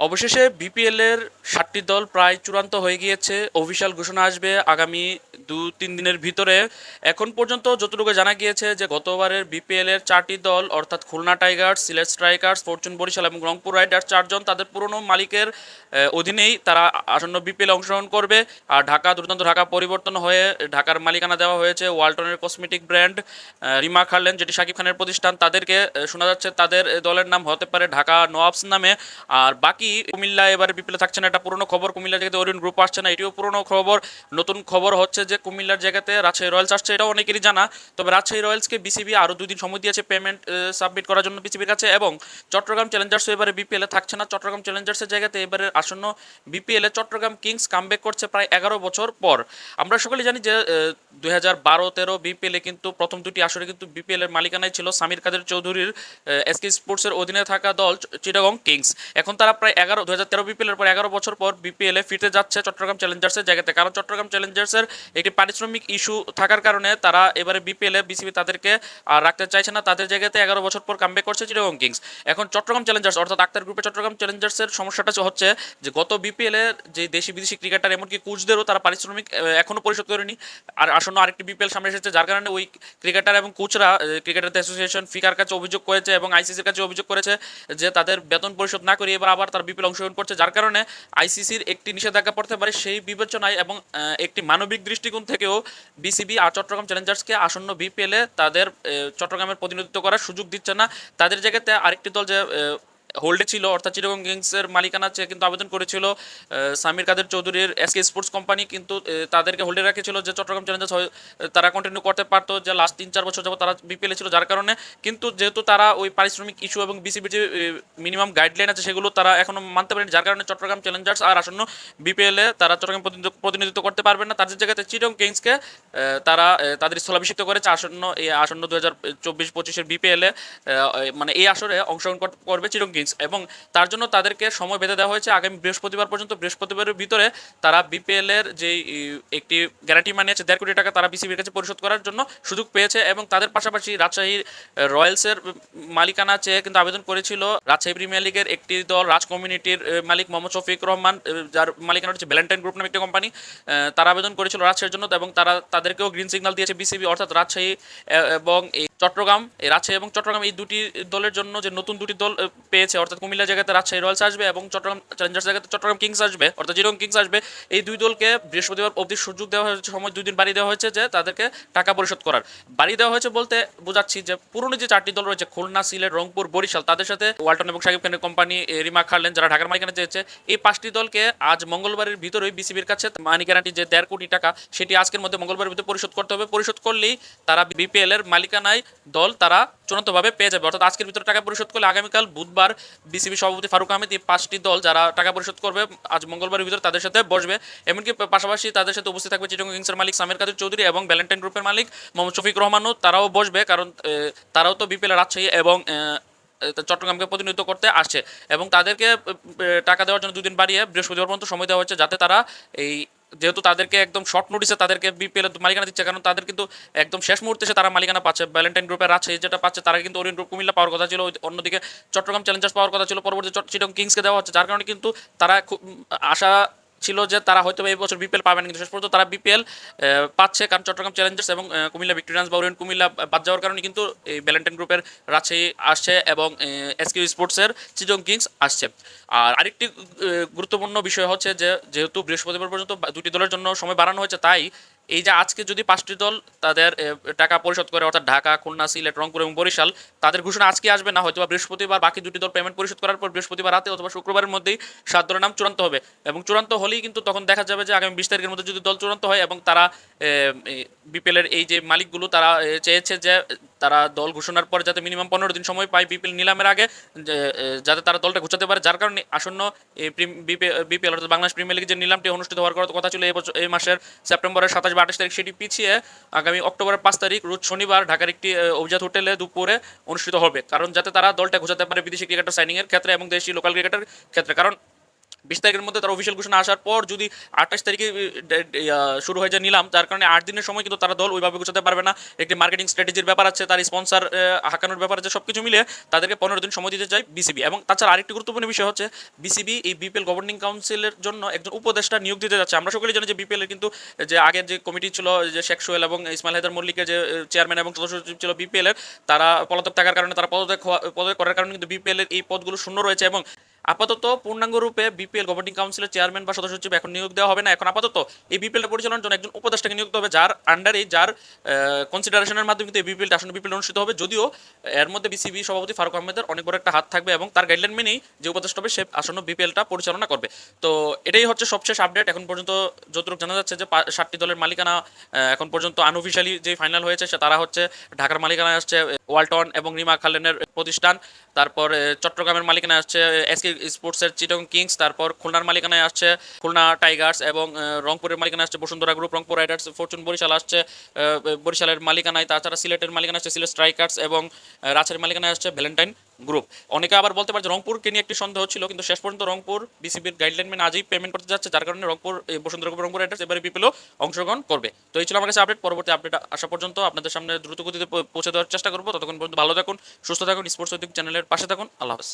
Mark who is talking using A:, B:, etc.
A: অবশেষে বিপিএলের সাতটি দল প্রায় চূড়ান্ত হয়ে গিয়েছে। অফিসিয়াল ঘোষণা আসবে আগামী দু তিন দিনের ভিতরে এখন পর্যন্ত যতটুকু জানা গিয়েছে যে গতবারের বিপিএল এর চারটি দল, অর্থাৎ Khulna Tigers, Sylhet Strikers, Fortune Barishal এবং রংপুর রাইডার্স চারজন তাদের পুরনো মালিকের অধীনেই তারা আসন্ন বিপিএল অংশগ্রহণ করবে। আর ঢাকা, দুর্দান্ত ঢাকা পরিবর্তন হয়ে ঢাকার মালিকানা দেওয়া হয়েছে ওয়ালটনের কসমেটিক ব্র্যান্ড রিমা খারলেন যেটি শাকিব খানের প্রতিষ্ঠান। তাদেরকে শোনা যাচ্ছে তাদের দলের নাম হতে পারে ঢাকা নোয়াবস নামে। আর বাকি কুমিল্লা এবারে বিপিএলে থাকছে না, এটা পুরনো খবর। কুমিল্লা জায়গাতে ওরিয়ন গ্রুপ আসছে না, এটিও পুরনো খবর। নতুন খবর হচ্ছে যে কুমিল্লার জায়গাতে রাজশাহী রয়্যালস আসছে, এটাও অনেকেরই জানা। তবে রাজশাহী রয়্যালসকে বিসিবি আরও দুই দিন সময় দিয়েছে পেমেন্ট সাবমিট করার জন্য বিসিবির কাছে এবং চট্টগ্রাম চ্যালেঞ্জার্সও এবারে বিপিএলে থাকছে না। চট্টগ্রাম চ্যালেঞ্জার্সের জায়গাতে এবারে আসন্ন বিপিএলে চট্টগ্রাম কিংস কামব্যাক করছে প্রায় এগারো বছর পর। আমরা সকলে জানি যে দুই হাজার বারো তেরো বিপিএলে কিন্তু প্রথম দুটি আসরে কিন্তু বিপিএলের মালিকানায় ছিল সামির কাদের চৌধুরীর এসকে স্পোর্টসের অধীনে থাকা দল চিটাগং কিংস। এখন তারা প্রায় এগারো দু হাজার তেরো বিপিএল এর পর এগারো বছর পর বিপিএল ফিরতে যাচ্ছে চট্টগ্রাম চ্যালেঞ্জার্সের জায়গাতে। কারণ চট্টগ্রাম চ্যালেঞ্জার্সের একটি পারিশ্রমিক ইস্যু থাকার কারণে তারা এবারে বিপিএল বিসিবি তাদেরকে রাখতে চাইছে না। তাদের জায়গাতে এগারো বছর পর কামব্যাক করছে চিটাগং কিংস। এখন চট্টগ্রাম চ্যালেঞ্জার্স অর্থাৎ আক্তার গ্রুপে চট্টগ্রাম চ্যালেঞ্জার্সের সমস্যাটা হচ্ছে যে গত বিপিএল যে দেশি বিদেশি ক্রিকেটার এমনকি কোচদেরও তারা পারিশ্রমিক এখনও পরিশোধ করেনি। আর আসন্ন আরেকটি বিপিএল সামনে এসেছে, যার কারণে ওই ক্রিকেটার এবং কোচরা ক্রিকেটার অ্যাসোসিয়েশন ফিকার কাছে অভিযোগ করেছে এবং আইসিসির কাছে অভিযোগ করেছে যে তাদের বেতন পরিশোধ না করে এবার আবার তার বিপিএল অংশগ্রহণ করছে, যার কারণে আইসিসির একটি নিষেধাজ্ঞা পড়তে পারে সেই বিবেচনায় এবং একটি মানবিক দৃষ্টিকোণ থেকেও বিসিবি আর চট্টগ্রাম চ্যালেঞ্জার্সকে আসন্ন বিপিএলে তাদের চট্টগ্রামের প্রতিনিধিত্ব করার সুযোগ দিচ্ছে না। তাদের জায়গাতে আরেকটি দল যে হোল্ডে ছিল, অর্থাৎ চিটাগং কিংসের মালিকানা কিন্তু আবেদন করেছিল সামির কাদের চৌধুরীর এসকে স্পোর্টস কোম্পানি কিন্তু তাদেরকে হোল্ডে রেখেছিল যে চট্টগ্রাম চ্যালেঞ্জার্স তারা কন্টিনিউ করতে পারতো, যে লাস্ট তিন, চার বছর যাবত তারা বিপিএল ছিল, যার কারণে কিন্তু যেহেতু তারা ওই পারিশ্রমিক ইস্যু এবং বিসিবির যে মিনিমাম গাইডলাইন আছে, সেগুলো তারা এখনও মানতে পারেনি, যার কারণে চট্টগ্রাম চ্যালেঞ্জার্স আর আসন্ন বিপিএল তারা চট্টগ্রাম প্রতিনিধিত্ব- করতে পারবে না। তাদের জায়গাতে চিটং কিংসকে তারা তাদের স্থলাভিষিক্ত করেছে, আসন্ন এই আসন্ন দু হাজার চব্বিশ পঁচিশের বিপিএলে মানে এই আসরে অংশগ্রহণ করবে চিটং কিংস এবং তার জন্য তাদেরকে সময় বেঁধে দেওয়া হয়েছে। আগামী বৃহস্পতিবার পর্যন্ত বৃহস্পতিবারের ভিতরে তারা বিপিএল এর যে একটি গ্যারান্টি মানি আছে দেড় কোটি টাকা তারা বিসিবির কাছে পরিশোধ করার জন্য সুযোগ পেয়েছে এবং তাদের পাশাপাশি রাজশাহীর রয়্যালসের মালিকানা চেয়ে কিন্তু আবেদন করেছিল রাজশাহী প্রিমিয়ার লিগের একটি দল রাজ কমিউনিটির মালিক মোহাম্মদ শফিক রহমান যার মালিকানা হচ্ছে ভ্যালেন্টাইন গ্রুপ নামে একটি কোম্পানি তারা আবেদন করেছিল রাজশাহীর জন্য এবং তারা তাদেরকেও গ্রিন সিগন্যাল দিয়েছে বিসিবি অর্থাৎ রাজশাহী এবং এই চট্টগ্রাম রাজশাহী এবং চট্টগ্রাম এই দুটি দলের জন্য যে নতুন দুটি দল আহ, পেয়েছে অর্থাৎ কুমিল্লা জায়গাতে রাজশাহী রয়্যালস আসবে এবং চট্টগ্রাম, চ্যালেঞ্জার্স জায়গাতে চট্টগ্রাম কিংস আসবে, অর্থাৎ জিরং কিংস আসবে। এই দুই দলকে বৃহস্পতিবার অবধি সুযোগ দেওয়া হয়েছে, সময় দুই দিন বাড়িয়ে দেওয়া হয়েছে যে তাদেরকে টাকা পরিশোধ করার। বাড়িয়ে দেওয়া হয়েছে বলতে বোঝাচ্ছি যে পুরনো যে চারটি দল রয়েছে, খুলনা, সিলেট, রংপুর, বরিশাল, তাদের সাথে ওয়ালটন এবং সাকিব খানের কোম্পানি রিমা খারলেন যারা ঢাকার মালিকানা চেয়েছে, এই পাঁচটি দলকে আজ মঙ্গলবারের ভিতরেই বিসিবির কাছে মানি গ্যারান্টি যে দেড় কোটি টাকা, সেটি আজকের মধ্যে মঙ্গলবারের ভিতরে পরিশোধ করতে হবে। পরিশোধ করলেই তারা বিপিএল এর মালিকানায় দল, তারা চূড়ান্তভাবে পেয়ে যাবে। অর্থাৎ আজকের ভিতরে টাকা পরিশোধ করলে আগামীকাল বুধবার বিসিবি সভাপতি ফারুক আহমেদ এই পাঁচটি দল যারা টাকা পরিশোধ করবে, আজ মঙ্গলবারের ভিতরে তাদের সাথে বসবে। এমনকি পাশাপাশি তাদের সাথে উপস্থিত থাকবে চিটং কিংসের মালিক সামির কাদের চৌধুরী এবং ভ্যালেন্টাইন গ্রুপের মালিক মোহাম্মদ শফিক রহমানও। তারাও বসবে কারণ তারাও তো বিপিএল রাজশাহী এবং চট্টগ্রামকে প্রতিনিধিত্ব করতে আসছে। এবং তাদেরকে টাকা দেওয়ার জন্য দুদিন বাড়িয়ে বৃহস্পতিবার পর্যন্ত সময় দেওয়া হচ্ছে যাতে তারা এই যেহেতু তাদেরকে একদম শর্ট নোটিসে তাদেরকে বিপিএল মালিকানা দিচ্ছে, কারণ তাদের কিন্তু একদম শেষ মুহূর্তে এসে তারা মালিকানা পাচ্ছে। ভ্যালেন্টাইন গ্রুপের আছে যেটা পাচ্ছে, তারা কিন্তু অরিন গ্রুপ কুমিল্লা পাওয়ার কথা ছিল অন্যদিকে চট্টগ্রাম চ্যালেঞ্জার্স পাওয়ার কথা ছিল, পরবর্তী চিটং কিংসকে দেওয়া হচ্ছে, যার কারণে কিন্তু তারা খুব আশা ছিল যে তারা হয়তো এই বছর বিপিএল পাবে না, কিন্তু শেষ পর্যন্ত তারা বিপিএল পাচ্ছে কারণ চট্টগ্রাম চ্যালেঞ্জার্স এবং কুমিল্লা ভিক্টোরিয়ান্স বা ওরিয়ন কুমিল্লা বাদ যাওয়ার কারণে কিন্তু এই ব্যালেন্টাইন গ্রুপের রাজশাহী আসছে এবং এসকিউ স্পোর্টসের চিজং কিংস আসছে। আর আরেকটি গুরুত্বপূর্ণ বিষয় হচ্ছে যে, যেহেতু বৃহস্পতিবার পর্যন্ত দুটি দলের জন্য সময় বাড়ানো হয়েছে, তাই এই যে আজকে যদি পাঁচটি দল তাদের টাকা পরিশোধ করে, অর্থাৎ ঢাকা, খুলনা, সিলেট, রংপুর এবং বরিশাল, তাদের ঘোষণা আজকে আসবে না হয়তো বা বৃহস্পতিবার বাকি দুটি দল পেমেন্ট পরিশোধ করার পর বৃহস্পতিবার রাতে অথবা শুক্রবারের মধ্যেই সাত দলের নাম চূড়ান্ত হবে। এবং চূড়ান্ত হলেই কিন্তু তখন দেখা যাবে যে আগামী বিশ তারিখের মধ্যে যদি দল চূড়ান্ত হয় এবং তারা বিপিএল এর এই যে মালিকগুলো তারা চেয়েছে যে তারা দল ঘোষণার পর যাতে মিনিমাম পনেরো দিন সময় পায় বিপিএল নিলামের আগে যাতে তারা দলটা ঘোষাতে পারে। যার কারণে আসন্ন বিপিএল অর্থাৎ বাংলাদেশ প্রিমিয়ার লিগের যে নিলামটি অনুষ্ঠিত হওয়ার কথা ছিল এই মাসের সেপ্টেম্বরের সাতাশ বা আঠাশ তারিখ সেটি পিছিয়ে আগামী অক্টোবরের পাঁচ তারিখ, রোজ শনিবার ঢাকার একটি অভিজাত হোটেলে দুপুরে অনুষ্ঠিত হবে। কারণ যাতে তারা দলটা ঘোষাতে পারে বিদেশি ক্রিকেটার সাইনিংয়ের ক্ষেত্রে এবং দেশি লোকাল ক্রিকেটার ক্ষেত্রে। কারণ বিশ তারিখের মধ্যে তার অফিসিয়াল ঘোষণা আসার পর যদি আঠাশ তারিখে শুরু হয়ে যায় নিলাম, তার কারণে আট দিনের সময় কিন্তু তারা দল ওইভাবে গোছাতে পারবে না। একটি মার্কেটিং স্ট্র্যাটেজির ব্যাপার আছে, তার স্পন্সার হাঁকানোর ব্যাপার আছে সব কিছু মিলিয়ে তাদেরকে পনেরো দিন সময় দিতে চাই বিসিবি এবং তাছাড়া আরেকটি গুরুত্বপূর্ণ বিষয় হচ্ছে বিসিবি এই বিপিএল গভর্নিং কাউন্সিলের জন্য একজন উপদেষ্টা নিয়োগ দিতে যাচ্ছে। আমরা সকলেই জানি যে বিপিএল কিন্তু, যে আগের যে কমিটি ছিল, যে শেখ সোহেল এবং ইসমাইল হায়দার মল্লিকের যে চেয়ারম্যান এবং সদস্য সচিব ছিল বিপিএল এর, তারা পলাতক থাকার কারণে তারা পদত্যাগ পদত্যাগ করার কারণে কিন্তু বিপিএল এর এই পদগুলো শূন্য রয়েছে এবং আপাতত পূর্ণাঙ্গ রূপে বিপিএল গভর্নিং কাউন্সিলের চেয়ারম্যান বা সদস্য এখন নিয়োগ দেওয়া হবে না। এখন আপাতত এই বিপিএল পরিচালনার জন্য একজন উপদেষ্টাকে নিয়োগ হবে, যার আন্ডারে যার কনসিডারেশনের মাধ্যমে কিন্তু এই বিপিএল আসন্ন বিপিএল অনুষ্ঠিত হবে। যদিও এর মধ্যে বিসিবি সভাপতি ফারুক আহমেদের অনেক বড় একটা হাত থাকবে এবং তার গাইডলাইন মেনেই যে উপদেষ্টা হবে সে আসন্ন বিপিএলটা পরিচালনা করবে। তো এটাই হচ্ছে সবশেষ আপডেট এখন পর্যন্ত যতটুকু জানা যাচ্ছে যে সাতটি দলের মালিকানা এখন পর্যন্ত আনঅফিসিয়ালি যে ফাইনাল হয়েছে, সে তারা হচ্ছে ঢাকার মালিকানা আসছে। ওয়ালটন এবং রিমা খালেনের প্রতিষ্ঠান। তারপর চট্টগ্রামের মালিকানায় আসছে এসকে স্পোর্টসের চিটং কিংস। তারপর, খুলনার মালিকানায় আসছে খুলনা টাইগার্স এবং রংপুরের মালিকানায় আসছে Bashundhara Group, Rangpur Riders, Fortune Barishal আসছে বরিশালের মালিকানায়, তাছাড়া সিলেটের মালিকানায় আসছে সিলেট স্ট্রাইকার্স এবং রাজশাহীর মালিকানায় আসছে ভ্যালেন্টাইন গ্রুপ অনেকে আবার বলতে পারে রংপুরকে নিয়ে একটি সন্দেহ ছিল, কিন্তু শেষ পর্যন্ত রংপুর বিসিবির গাইডলাইন মেনে আজই পেমেন্ট করতে যাচ্ছে, যার কারণে রংপুর বসুন্ধরা রংপুর রাইডার্স এবারে বিপিএলও অংশগ্রহণ করবে। তো এই ছিল আমার কাছে আপডেট পরবর্তী আপডেট আসা পর্যন্ত আপনাদের সামনে দ্রুত গতিতে পৌঁছে দেওয়ার চেষ্টা করব। ততক্ষণ পর্যন্ত ভালো থাকুন, সুস্থ থাকুন স্পোর্টস চ্যানেলের পাশে থাকুন, আল্লাহ হাফেজ।